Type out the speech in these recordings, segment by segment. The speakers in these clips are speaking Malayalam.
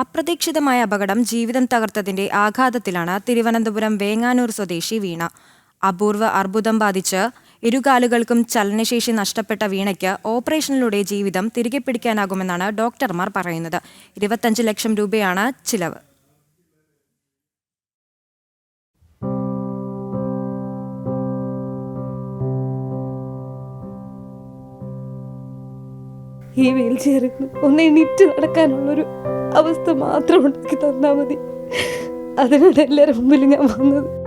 അപ്രതീക്ഷിതമായ അപകടം ജീവിതം തകർത്തതിന്റെ ആഘാതത്തിലാണ് തിരുവനന്തപുരം വേങ്ങാനൂർ സ്വദേശി വീണ. അപൂർവ അർബുദം ബാധിച്ച് ഇരുകാലുകൾക്കും ചലനശേഷി നഷ്ടപ്പെട്ട വീണയ്ക്ക് ഓപ്പറേഷനിലൂടെ ജീവിതം തിരികെ പിടിക്കാനാകുമെന്നാണ് ഡോക്ടർമാർ പറയുന്നത്. ഇരുപത്തഞ്ച് ലക്ഷം രൂപയാണ് ചിലവ്. ഈ വീൽ ചെയറിൽ ഒന്ന് എണീറ്റ് നടക്കാനുള്ളൊരു അവസ്ഥ മാത്രം ഉണ്ടാക്കി തന്നാൽ മതി. അതിനാണ് എല്ലാവരും മുമ്പിൽ ഞാൻ വന്നത്.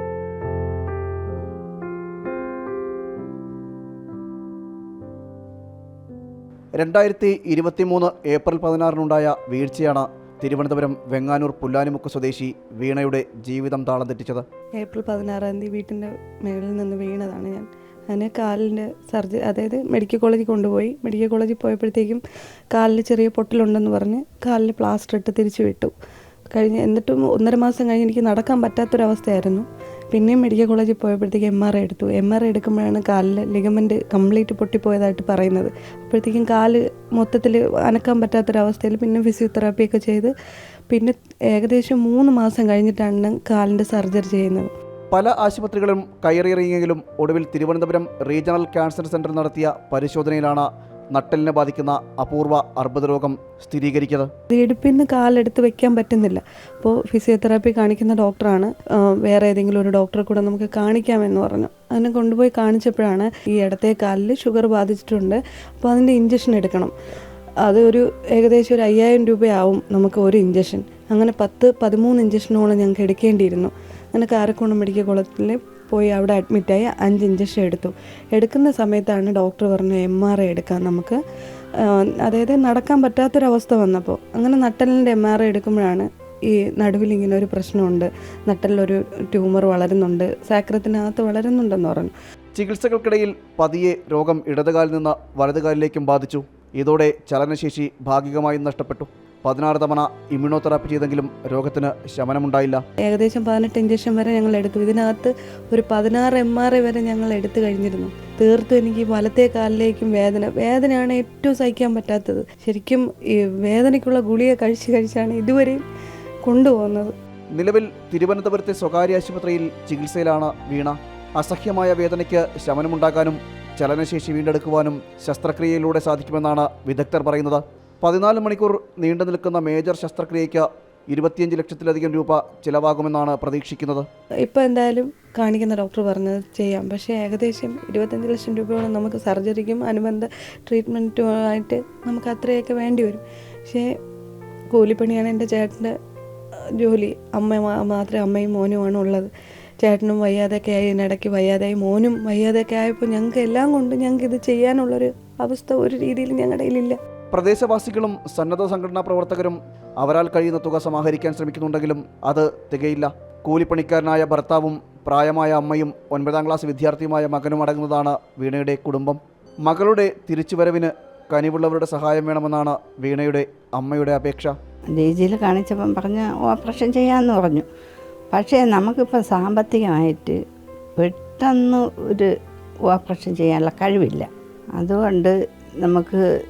രണ്ടായിരത്തി ഇരുപത്തി മൂന്ന് ഏപ്രിൽ പതിനാറിനുണ്ടായ വീഴ്ചയാണ് തിരുവനന്തപുരം വെങ്ങാനൂർ പുല്ലാനിമുക്ക് സ്വദേശി വീണയുടെ ജീവിതം താളം തെറ്റിച്ചത്. ഏപ്രിൽ പതിനാറാം തീയതി വീട്ടിന്റെ മേളിൽ നിന്ന് വീണതാണ് ഞാൻ. അതിന് കാലിന്റെ സർജറി അതായത് മെഡിക്കൽ കോളേജിൽ കൊണ്ടുപോയി. മെഡിക്കൽ കോളേജിൽ പോയപ്പോഴത്തേക്കും കാലിൽ ചെറിയ പൊട്ടലുണ്ടെന്ന് പറഞ്ഞ് കാലിൽ പ്ലാസ്റ്റർ ഇട്ട് തിരിച്ചു വിട്ടു. കഴിഞ്ഞ് എന്നിട്ടും ഒന്നര മാസം കഴിഞ്ഞ് എനിക്ക് നടക്കാൻ പറ്റാത്തൊരവസ്ഥയായിരുന്നു. പിന്നെയും മെഡിക്കൽ കോളേജിൽ പോയപ്പോഴത്തേക്ക് എം ആർ ഐ എടുത്തു. എം ആർ ഐ എടുക്കുമ്പോഴാണ് കാലിൽ ലിഗമെന്റ് കംപ്ലീറ്റ് പൊട്ടിപ്പോയതായിട്ട് പറയുന്നത്. അപ്പോഴത്തേക്കും കാൽ മൊത്തത്തിൽ അനക്കാൻ പറ്റാത്തൊരവസ്ഥയിൽ പിന്നെ ഫിസിയോതെറാപ്പിയൊക്കെ ചെയ്ത് പിന്നെ ഏകദേശം മൂന്ന് മാസം കഴിഞ്ഞിട്ടാണ് കാലിന്റെ സർജറി ചെയ്യുന്നത്. പല ആശുപത്രികളും കയറിയിറങ്ങിയെങ്കിലും ഒടുവിൽ തിരുവനന്തപുരം റീജിയണൽ ക്യാൻസർ സെന്റർ നടത്തിയ പരിശോധനയിലാണ് നട്ടലിനെ ബാധിക്കുന്ന അപൂർവ അർബുദ രോഗം സ്ഥിരീകരിക്കുന്നത്. ഇടുപ്പിൽ നിന്ന് കാലെടുത്ത് വെക്കാൻ പറ്റുന്നില്ല. അപ്പോൾ ഫിസിയോതെറാപ്പി കാണിക്കുന്ന ഡോക്ടറാണ്. വേറെ ഏതെങ്കിലും ഒരു ഡോക്ടറെ കൂടെ നമുക്ക് കാണിക്കാമെന്ന് പറഞ്ഞു. അതിനെ കൊണ്ടുപോയി കാണിച്ചപ്പോഴാണ് ഈ ഇടത്തെ കാലിൽ ഷുഗർ ബാധിച്ചിട്ടുണ്ട്. അപ്പോൾ അതിന്റെ ഇഞ്ചക്ഷൻ എടുക്കണം. അത് ഒരു ഏകദേശം ഒരു അയ്യായിരം രൂപയാവും നമുക്ക് ഒരു ഇഞ്ചക്ഷൻ അങ്ങനെ പത്ത് പതിമൂന്ന് ഇഞ്ചക്ഷനോളം ഞങ്ങൾക്ക് എടുക്കേണ്ടിയിരുന്നു. അങ്ങനെ കാരക്കോണം മെഡിക്കൽ കോളേജിൽ പോയി അവിടെ അഡ്മിറ്റായി അഞ്ച് ഇഞ്ചക്ഷൻ എടുത്തു. എടുക്കുന്ന സമയത്താണ് ഡോക്ടർ പറഞ്ഞു എം ആർ ഐ എടുക്കാൻ നമുക്ക്. അതായത് നടക്കാൻ പറ്റാത്തൊരവസ്ഥ വന്നപ്പോൾ. അങ്ങനെ നട്ടലിന്റെ എം ആർ ഐ എടുക്കുമ്പോഴാണ് ഈ നടുവിൽ ഇങ്ങനെ ഒരു പ്രശ്നമുണ്ട്. നട്ടലിലൊരു ട്യൂമർ വളരുന്നുണ്ട്. സാക്രത്തിനകത്ത് വളരുന്നുണ്ടെന്ന് പറഞ്ഞു. ചികിത്സകൾക്കിടയിൽ പതിയെ രോഗം ഇടതുകാലിൽ നിന്ന് വലതുകാലിലേക്കും ബാധിച്ചു. ഇതോടെ ചലനശേഷി ഭാഗികമായി നഷ്ടപ്പെട്ടു. പതിനാറ് തവണ ഇമ്മ്യൂണോതെറാപ്പി ചെയ്തെങ്കിലും രോഗത്തിന് ശമനമുണ്ടായില്ല. ഏകദേശം പതിനെട്ട് ഇഞ്ചക്ഷൻ വരെ ഞങ്ങൾ എടുത്തു. ഇതിനകത്ത് ഒരു പതിനാറ് എം ആർ ഐ വരെ ഞങ്ങൾ എടുത്തു കഴിഞ്ഞിരുന്നു. തീർത്തും എനിക്ക് വലത്തെ കാലിലേക്കും വേദന. വേദനയാണ് ഏറ്റവും സഹിക്കാൻ പറ്റാത്തത്. ശരിക്കും ഈ വേദനയ്ക്കുള്ള ഗുളിക കഴിച്ച് കഴിച്ചാണ് ഇതുവരെയും കൊണ്ടുപോകുന്നത്. നിലവിൽ തിരുവനന്തപുരത്തെ സ്വകാര്യ ആശുപത്രിയിൽ ചികിത്സയിലാണ് വീണ. അസഹ്യമായ വേദനയ്ക്ക് ശമനമുണ്ടാക്കാനും ചലനശേഷി വീണ്ടെടുക്കുവാനും ശസ്ത്രക്രിയയിലൂടെ സാധിക്കുമെന്നാണ് വിദഗ്ധർ പറയുന്നത്. പതിനാല് മണിക്കൂർ നീണ്ടു നിൽക്കുന്ന മേജർ ശസ്ത്രക്രിയയ്ക്ക് ഇരുപത്തിയഞ്ച് ലക്ഷത്തിലധികം രൂപ ചിലവാകുമെന്നാണ് പ്രതീക്ഷിക്കുന്നത്. ഇപ്പോൾ എന്തായാലും കാണിക്കുന്ന ഡോക്ടർ പറഞ്ഞത് ചെയ്യാം. പക്ഷേ ഏകദേശം ഇരുപത്തഞ്ച് ലക്ഷം രൂപയോളം നമുക്ക് സർജറിക്കും അനുബന്ധ ട്രീറ്റ്മെന്റുമായിട്ട് നമുക്ക് അത്രയൊക്കെ വേണ്ടി വരും. പക്ഷേ കൂലിപ്പണിയാണ് എന്റെ ചേട്ടന്റെ ജോലി. അമ്മ മാത്രമേ അമ്മയും മോനുമാണ് ഉള്ളത്. ചേട്ടനും വയ്യാതെയൊക്കെ ആയി ഇതിനിടയ്ക്ക് വയ്യാതായി മോനും വയ്യാതെയൊക്കെ ആയപ്പോൾ ഞങ്ങൾക്ക് എല്ലാം കൊണ്ട് ഞങ്ങൾക്ക് ഇത് ചെയ്യാനുള്ളൊരു അവസ്ഥ ഒരു രീതിയിൽ ഞങ്ങളുടെ കയ്യിലില്ല. പ്രദേശവാസികളും സന്നദ്ധ സംഘടനാ പ്രവർത്തകരും അവരാൽ കഴിയുന്ന തുക സമാഹരിക്കാൻ ശ്രമിക്കുന്നുണ്ടെങ്കിലും അത് തികയില്ല. കൂലിപ്പണിക്കാരനായ ഭർത്താവും പ്രായമായ അമ്മയും ഒൻപതാം ക്ലാസ് വിദ്യാർത്ഥിയുമായ മകനും അടങ്ങുന്നതാണ് വീണയുടെ കുടുംബം. മകളുടെ തിരിച്ചുവരവിന് കനിവുള്ളവരുടെ സഹായം വേണമെന്നാണ് വീണയുടെ അമ്മയുടെ അപേക്ഷ. ജിയിൽ കാണിച്ചപ്പം പറഞ്ഞ് ഓപ്പറേഷൻ ചെയ്യാമെന്ന് പറഞ്ഞു. പക്ഷേ നമുക്കിപ്പോൾ സാമ്പത്തികമായിട്ട് പെട്ടെന്ന് ഒരു ഓപ്പറേഷൻ ചെയ്യാനുള്ള കഴിവില്ല. അതുകൊണ്ട് നമുക്ക്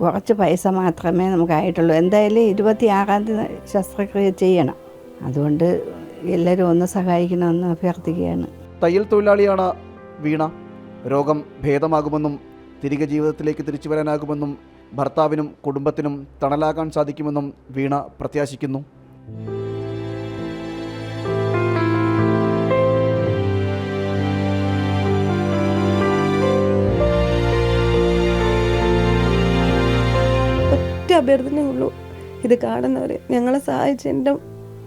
കുറച്ച് പൈസ മാത്രമേ നമുക്കായിട്ടുള്ളൂ. എന്തായാലും ഇരുപത്തി ആറാം തീയതി ശസ്ത്രക്രിയ ചെയ്യണം. അതുകൊണ്ട് എല്ലാവരും ഒന്ന് സഹായിക്കണമെന്ന് അഭ്യർത്ഥിക്കുകയാണ്. തയ്യൽ തൊഴിലാളിയാണ് വീണ. രോഗം ഭേദമാകുമെന്നും തിരികെ ജീവിതത്തിലേക്ക് തിരിച്ചു വരാനാകുമെന്നും ഭർത്താവിനും കുടുംബത്തിനും തണലാകാൻ സാധിക്കുമെന്നും വീണ പ്രത്യാശിക്കുന്നു. ഒറ്റ അഭ്യർത്ഥനയേ ഉള്ളൂ. ഇത് കാണുന്നവർ ഞങ്ങളെ സഹായിച്ച എന്റെ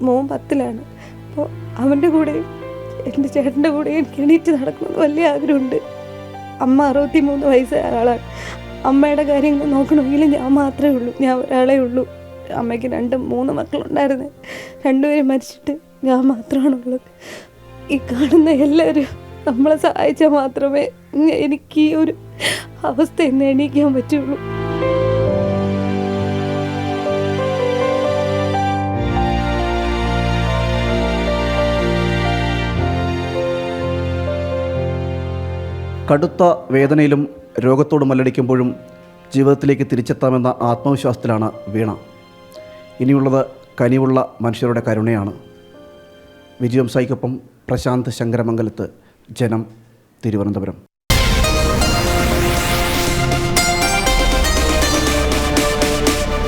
മോൻ പത്തിലാണ്. അപ്പോൾ അവന്റെ കൂടെയും എന്റെ ചേട്ടന്റെ കൂടെ എനിക്ക് എണീറ്റ് വലിയ ആഗ്രഹമുണ്ട്. അമ്മ അറുപത്തി മൂന്ന് വയസ്സായ ആളാണ്. അമ്മയുടെ കാര്യങ്ങൾ നോക്കണമെങ്കിൽ ഞാൻ മാത്രമേ ഉള്ളൂ. ഞാൻ ഒരാളേ ഉള്ളൂ. അമ്മയ്ക്ക് രണ്ട് മൂന്ന് മക്കളുണ്ടായിരുന്നു. രണ്ടുപേരും മരിച്ചിട്ട് ഞാൻ മാത്രമാണ് ഉള്ളത്. ഈ കാണുന്ന എല്ലാവരും നമ്മളെ സഹായിച്ചാൽ മാത്രമേ എനിക്ക് ഈ ഒരു അവസ്ഥ എന്ന് എണീക്കാൻ പറ്റുള്ളൂ. കടുത്ത വേദനയിലും രോഗത്തോട് മല്ലടിക്കുമ്പോഴും ജീവിതത്തിലേക്ക് തിരിച്ചെത്താമെന്ന ആത്മവിശ്വാസത്തിലാണ് വീണ. ഇനിയുള്ളത് കനിവുള്ള മനുഷ്യരുടെ കരുണയാണ്. വിജയം സായിക്കൊപ്പം പ്രശാന്ത് ശങ്കരമംഗലത്ത് ജനം തിരുവനന്തപുരം.